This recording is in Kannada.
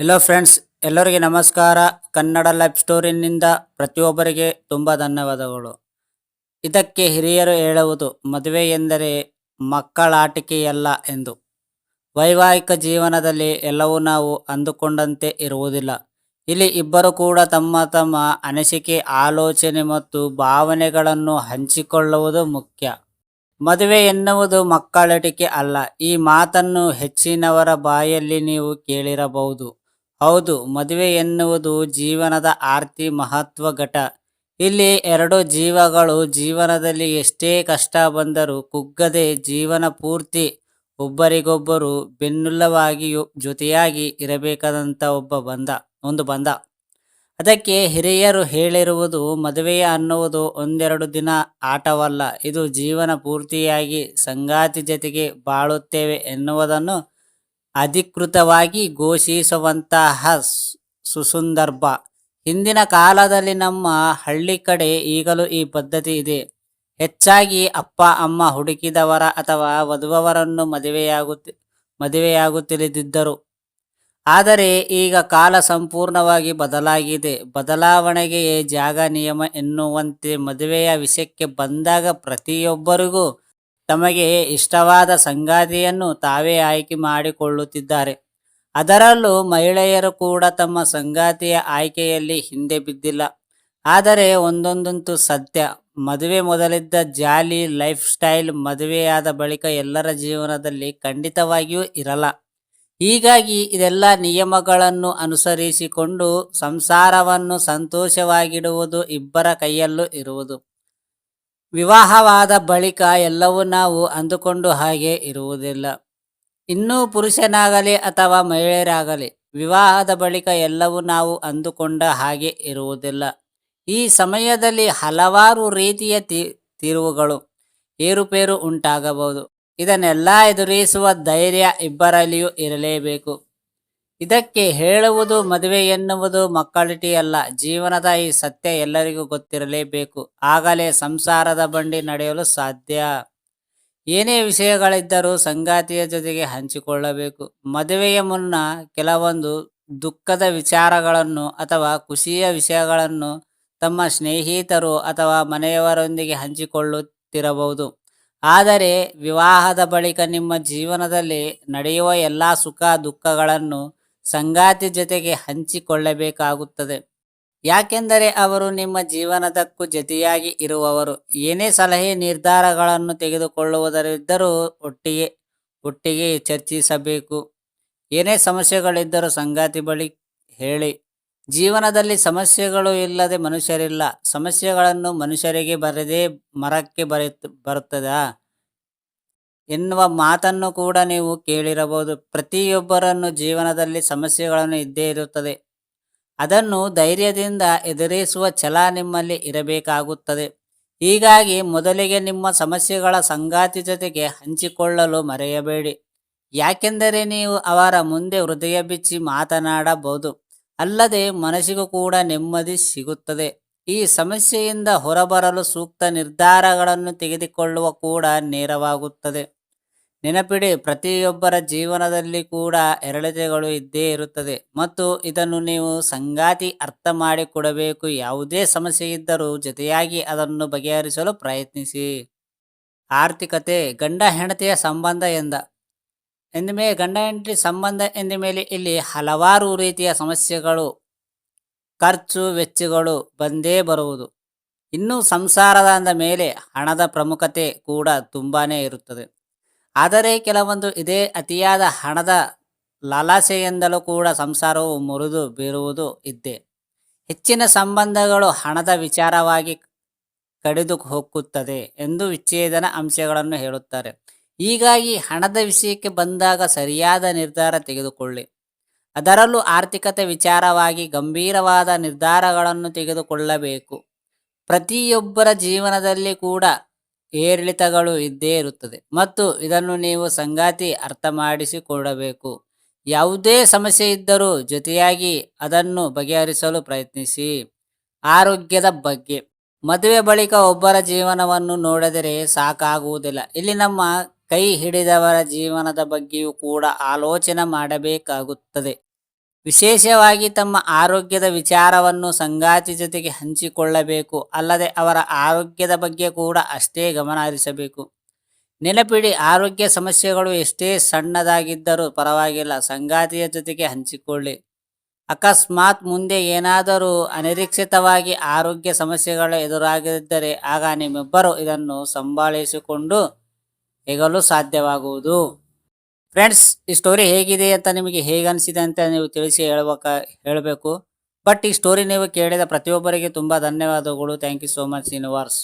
ಹೆಲೋ ಫ್ರೆಂಡ್ಸ್ ಎಲ್ಲರಿಗೆ ನಮಸ್ಕಾರ. ಕನ್ನಡ ಲೈಫ್ ಸ್ಟೋರಿನಿಂದ ಪ್ರತಿಯೊಬ್ಬರಿಗೆ ತುಂಬ ಧನ್ಯವಾದಗಳು. ಇದಕ್ಕೆ ಹಿರಿಯರು ಹೇಳುವುದು, ಮದುವೆ ಎಂದರೆ ಮಕ್ಕಳಾಟಿಕೆಯಲ್ಲ ಎಂದು. ವೈವಾಹಿಕ ಜೀವನದಲ್ಲಿ ಎಲ್ಲವೂ ನಾವು ಅಂದುಕೊಂಡಂತೆ ಇರುವುದಿಲ್ಲ. ಇಲ್ಲಿ ಇಬ್ಬರು ಕೂಡ ತಮ್ಮ ತಮ್ಮ ಅನಿಸಿಕೆ, ಆಲೋಚನೆ ಮತ್ತು ಭಾವನೆಗಳನ್ನು ಹಂಚಿಕೊಳ್ಳುವುದು ಮುಖ್ಯ. ಮದುವೆ ಎನ್ನುವುದು ಮಕ್ಕಳಾಟಿಕೆ ಅಲ್ಲ. ಈ ಮಾತನ್ನು ಹೆಚ್ಚಿನವರ ಬಾಯಲ್ಲಿ ನೀವು ಕೇಳಿರಬಹುದು. ಹೌದು, ಮದುವೆ ಎನ್ನುವುದು ಜೀವನದ ಆರ್ತಿ ಮಹತ್ವ ಘಟ. ಇಲ್ಲಿ ಎರಡು ಜೀವಗಳು ಜೀವನದಲ್ಲಿ ಎಷ್ಟೇ ಕಷ್ಟ ಬಂದರೂ ಕುಗ್ಗದೆ ಜೀವನ ಪೂರ್ತಿ ಒಬ್ಬರಿಗೊಬ್ಬರು ಬೆನ್ನುಲ್ಲವಾಗಿಯೂ ಜೊತೆಯಾಗಿ ಇರಬೇಕಾದಂಥ ಒಬ್ಬ ಬಂಧ ಒಂದು ಬಂಧ ಅದಕ್ಕೆ ಹಿರಿಯರು ಹೇಳಿರುವುದು ಮದುವೆಯ ಅನ್ನುವುದು ಒಂದೆರಡು ದಿನ ಆಟವಲ್ಲ, ಇದು ಜೀವನ ಪೂರ್ತಿಯಾಗಿ ಸಂಗಾತಿ ಜೊತೆಗೆ ಬಾಳುತ್ತೇವೆ ಎನ್ನುವುದನ್ನು ಅಧಿಕೃತವಾಗಿ ಘೋಷಿಸುವಂತಹ ಸುಸಂದರ್ಭ. ಹಿಂದಿನ ಕಾಲದಲ್ಲಿ ನಮ್ಮ ಹಳ್ಳಿ ಕಡೆ ಈಗಲೂ ಈ ಪದ್ಧತಿ ಇದೆ. ಹೆಚ್ಚಾಗಿ ಅಪ್ಪ, ಅಮ್ಮ ಹುಡುಕಿದವರ ಅಥವಾ ವಧುವವರನ್ನು ಮದುವೆಯಾಗುತ್ತಿ ಮದುವೆಯಾಗುತ್ತಿಳಿದಿದ್ದರು ಆದರೆ ಈಗ ಕಾಲ ಸಂಪೂರ್ಣವಾಗಿ ಬದಲಾಗಿದೆ. ಬದಲಾವಣೆಗೆ ಜಾಗ, ನಿಯಮ ಎನ್ನುವಂತೆ ಮದುವೆಯ ವಿಷಯಕ್ಕೆ ಬಂದಾಗ ಪ್ರತಿಯೊಬ್ಬರಿಗೂ ತಮಗೆ ಇಷ್ಟವಾದ ಸಂಗಾತಿಯನ್ನು ತಾವೇ ಆಯ್ಕೆ ಮಾಡಿಕೊಳ್ಳುತ್ತಿದ್ದಾರೆ. ಅದರಲ್ಲೂ ಮಹಿಳೆಯರು ಕೂಡ ತಮ್ಮ ಸಂಗಾತಿಯ ಆಯ್ಕೆಯಲ್ಲಿ ಹಿಂದೆ ಬಿದ್ದಿಲ್ಲ. ಆದರೆ ಒಂದೊಂದಂತೂ ಸತ್ಯ. ಮದುವೆ ಮೊದಲಿದ್ದ ಜಾಲಿ ಲೈಫ್ ಸ್ಟೈಲ್ ಮದುವೆಯಾದ ಬಳಿಕ ಎಲ್ಲರ ಜೀವನದಲ್ಲಿ ಖಂಡಿತವಾಗಿಯೂ ಇರಲ್ಲ. ಹೀಗಾಗಿ ಇದೆಲ್ಲ ನಿಯಮಗಳನ್ನು ಅನುಸರಿಸಿಕೊಂಡು ಸಂಸಾರವನ್ನು ಸಂತೋಷವಾಗಿಡುವುದು ಇಬ್ಬರ ಕೈಯಲ್ಲೂ ಇರುವುದು. ವಿವಾಹವಾದ ಬಳಿಕ ಎಲ್ಲವೂ ನಾವು ಅಂದುಕೊಂಡು ಹಾಗೆ ಇರುವುದಿಲ್ಲ. ಇನ್ನೂ ಪುರುಷನಾಗಲಿ ಅಥವಾ ಮಹಿಳೆಯರಾಗಲಿ, ವಿವಾಹದ ಬಳಿಕ ಎಲ್ಲವೂ ನಾವು ಅಂದುಕೊಂಡ ಹಾಗೆ ಇರುವುದಿಲ್ಲ. ಈ ಸಮಯದಲ್ಲಿ ಹಲವಾರು ರೀತಿಯ ತಿರುವುಗಳು, ಏರುಪೇರು ಉಂಟಾಗಬಹುದು. ಇದನ್ನೆಲ್ಲ ಎದುರಿಸುವ ಧೈರ್ಯ ಇಬ್ಬರಲ್ಲಿಯೂ ಇರಲೇಬೇಕು. ಇದಕ್ಕೆ ಹೇಳುವುದು ಮದುವೆ ಎನ್ನುವುದು ಮಕ್ಕಳಿಟಿ ಅಲ್ಲ ಜೀವನದ ಈ ಸತ್ಯ ಎಲ್ಲರಿಗೂ ಗೊತ್ತಿರಲೇಬೇಕು. ಆಗಲೇ ಸಂಸಾರದ ಬಂಡಿ ನಡೆಯಲು ಸಾಧ್ಯ. ಏನೇ ವಿಷಯಗಳಿದ್ದರೂ ಸಂಗಾತಿಯ ಜೊತೆಗೆ ಹಂಚಿಕೊಳ್ಳಬೇಕು. ಮದುವೆಯ ಮುನ್ನ ಕೆಲವೊಂದು ದುಃಖದ ವಿಚಾರಗಳನ್ನು ಅಥವಾ ಖುಷಿಯ ವಿಷಯಗಳನ್ನು ತಮ್ಮ ಸ್ನೇಹಿತರು ಅಥವಾ ಮನೆಯವರೊಂದಿಗೆ ಹಂಚಿಕೊಳ್ಳುತ್ತಿರಬಹುದು. ಆದರೆ ವಿವಾಹದ ಬಳಿಕ ನಿಮ್ಮ ಜೀವನದಲ್ಲಿ ನಡೆಯುವ ಎಲ್ಲ ಸುಖ ದುಃಖಗಳನ್ನು ಸಂಗಾತಿ ಜೊತೆಗೆ ಹಂಚಿಕೊಳ್ಳಬೇಕಾಗುತ್ತದೆ. ಯಾಕೆಂದರೆ ಅವರು ನಿಮ್ಮ ಜೀವನದಕ್ಕೂ ಜೊತೆಯಾಗಿ ಇರುವವರು. ಏನೇ ಸಲಹೆ ನಿರ್ಧಾರಗಳನ್ನು ತೆಗೆದುಕೊಳ್ಳುವುದರಿದ್ದರೂ ಒಟ್ಟಿಗೆ ಒಟ್ಟಿಗೆ ಚರ್ಚಿಸಬೇಕು. ಏನೇ ಸಮಸ್ಯೆಗಳಿದ್ದರೂ ಸಂಗಾತಿ ಬಳಿ ಹೇಳಿ. ಜೀವನದಲ್ಲಿ ಸಮಸ್ಯೆಗಳು ಇಲ್ಲದೆ ಮನುಷ್ಯರಿಲ್ಲ. ಸಮಸ್ಯೆಗಳನ್ನು ಮನುಷ್ಯರಿಗೆ ಬರದೇ ಮರಕ್ಕೆ ಬರೆಯುತ್ತ ಬರುತ್ತದಾ? ಎನ್ನುವ ಮಾತನ್ನು ಕೂಡ ನೀವು ಕೇಳಿರಬಹುದು. ಪ್ರತಿಯೊಬ್ಬರನ್ನು ಜೀವನದಲ್ಲಿ ಸಮಸ್ಯೆಗಳನ್ನು ಇದ್ದೇ ಇರುತ್ತದೆ. ಅದನ್ನು ಧೈರ್ಯದಿಂದ ಎದುರಿಸುವ ಛಲ ನಿಮ್ಮಲ್ಲಿ ಇರಬೇಕಾಗುತ್ತದೆ. ಹೀಗಾಗಿ ಮೊದಲಿಗೆ ನಿಮ್ಮ ಸಮಸ್ಯೆಗಳ ಸಂಗಾತಿ ಜೊತೆಗೆ ಹಂಚಿಕೊಳ್ಳಲು ಮರೆಯಬೇಡಿ. ಯಾಕೆಂದರೆ ನೀವು ಅವರ ಮುಂದೆ ಹೃದಯ ಬಿಚ್ಚಿ ಮಾತನಾಡಬಹುದು. ಅಲ್ಲದೆ ಮನಸ್ಸಿಗೂ ಕೂಡ ನೆಮ್ಮದಿ ಸಿಗುತ್ತದೆ. ಈ ಸಮಸ್ಯೆಯಿಂದ ಹೊರಬರಲು ಸೂಕ್ತ ನಿರ್ಧಾರಗಳನ್ನು ತೆಗೆದುಕೊಳ್ಳುವ ಕೂಡ ನೇರವಾಗುತ್ತದೆ. ನೆನಪಿಡಿ, ಪ್ರತಿಯೊಬ್ಬರ ಜೀವನದಲ್ಲಿ ಕೂಡ ಎರಡತೆಗಳು ಇದ್ದೇ ಇರುತ್ತದೆ. ಮತ್ತು ಇದನ್ನು ನೀವು ಸಂಗಾತಿ ಅರ್ಥ ಮಾಡಿಕೊಡಬೇಕು. ಯಾವುದೇ ಸಮಸ್ಯೆ ಇದ್ದರೂ ಜೊತೆಯಾಗಿ ಅದನ್ನು ಬಗೆಹರಿಸಲು ಪ್ರಯತ್ನಿಸಿ. ಆರ್ಥಿಕತೆ, ಗಂಡ ಹೆಂಡತಿಯ ಸಂಬಂಧ ಎಂದ. ಎಂದ ಮೇಲೆ, ಗಂಡ ಹೆಂಡತಿ ಸಂಬಂಧ ಎಂದ ಮೇಲೆ ಇಲ್ಲಿ ಹಲವಾರು ರೀತಿಯ ಸಮಸ್ಯೆಗಳು, ಖರ್ಚು, ವೆಚ್ಚಗಳು ಬಂದೇ ಬರುವುದು. ಇನ್ನು ಸಂಸಾರದ ಅಂದ ಮೇಲೆ ಹಣದ ಪ್ರಮುಖತೆ ಕೂಡ ತುಂಬಾನೇ ಇರುತ್ತದೆ. ಆದರೆ ಕೆಲವೊಂದು ಇದೇ ಅತಿಯಾದ ಹಣದ ಲಾಲಾಸೆಯಿಂದಲೂ ಕೂಡ ಸಂಸಾರವು ಮುರಿದು ಬೀರುವುದು ಇದ್ದೇ. ಹೆಚ್ಚಿನ ಸಂಬಂಧಗಳು ಹಣದ ವಿಚಾರವಾಗಿ ಕಡಿದು ಹೋಗುತ್ತದೆ ಎಂದು ವಿಚ್ಛೇದನ ಅಂಶಗಳನ್ನು ಹೇಳುತ್ತಾರೆ. ಹೀಗಾಗಿ ಹಣದ ವಿಷಯಕ್ಕೆ ಬಂದಾಗ ಸರಿಯಾದ ನಿರ್ಧಾರ ತೆಗೆದುಕೊಳ್ಳಿ. ಅದರಲ್ಲೂ ಆರ್ಥಿಕತೆ ವಿಚಾರವಾಗಿ ಗಂಭೀರವಾದ ನಿರ್ಧಾರಗಳನ್ನು ತೆಗೆದುಕೊಳ್ಳಬೇಕು. ಪ್ರತಿಯೊಬ್ಬರ ಜೀವನದಲ್ಲಿ ಕೂಡ ಏರಿಳಿತಗಳು ಇದ್ದೇ ಇರುತ್ತದೆ. ಮತ್ತು ಇದನ್ನು ನೀವು ಸಂಗಾತಿ ಅರ್ಥ ಮಾಡಿಸಿಕೊಡಬೇಕು ಯಾವುದೇ ಸಮಸ್ಯೆ ಇದ್ದರೂ ಜೊತೆಯಾಗಿ ಅದನ್ನು ಬಗೆಹರಿಸಲು ಪ್ರಯತ್ನಿಸಿ. ಆರೋಗ್ಯದ ಬಗ್ಗೆ. ಮದುವೆ ಬಳಿಕ ಒಬ್ಬರ ಜೀವನವನ್ನು ನೋಡಿದರೆ ಸಾಕಾಗುವುದಿಲ್ಲ. ಇಲ್ಲಿ ನಮ್ಮ ಕೈ ಹಿಡಿದವರ ಜೀವನದ ಬಗ್ಗೆಯೂ ಕೂಡ ಆಲೋಚನೆ ಮಾಡಬೇಕಾಗುತ್ತದೆ. ವಿಶೇಷವಾಗಿ ತಮ್ಮ ಆರೋಗ್ಯದ ವಿಚಾರವನ್ನು ಸಂಗಾತಿ ಜೊತೆಗೆ ಹಂಚಿಕೊಳ್ಳಬೇಕು. ಅಲ್ಲದೆ ಅವರ ಆರೋಗ್ಯದ ಬಗ್ಗೆ ಕೂಡ ಅಷ್ಟೇ ಗಮನ ಹರಿಸಬೇಕು. ನೆನಪಿಡಿ, ಆರೋಗ್ಯ ಸಮಸ್ಯೆಗಳು ಎಷ್ಟೇ ಸಣ್ಣದಾಗಿದ್ದರೂ ಪರವಾಗಿಲ್ಲ. ಸಂಗಾತಿಯ ಜೊತೆಗೆ ಹಂಚಿಕೊಳ್ಳಿ. ಅಕಸ್ಮಾತ್ ಮುಂದೆ ಏನಾದರೂ ಅನಿರೀಕ್ಷಿತವಾಗಿ ಆರೋಗ್ಯ ಸಮಸ್ಯೆಗಳು ಎದುರಾಗಿದ್ದರೆ ಆಗ ನಿಮ್ಮಿಬ್ಬರು ಇದನ್ನು ಸಂಭಾಳಿಸಿಕೊಂಡು ಹೆಗಲು ಸಾಧ್ಯವಾಗುವುದು. ಫ್ರೆಂಡ್ಸ್ ಈ ಸ್ಟೋರಿ ಹೇಗಿದೆ ಅಂತ ನಿಮಗೆ ಹೇಗೆ ಅನಿಸಿದೆ ಅಂತ ನೀವು ತಿಳಿಸಿ ಹೇಳ್ಬೇಕ, ಹೇಳಬೇಕು. ಬಟ್ ಈ ಸ್ಟೋರಿ ನೀವು ಕೇಳಿದ ಪ್ರತಿಯೊಬ್ಬರಿಗೆ ತುಂಬಾ ಧನ್ಯವಾದಗಳು. Thank you so much universe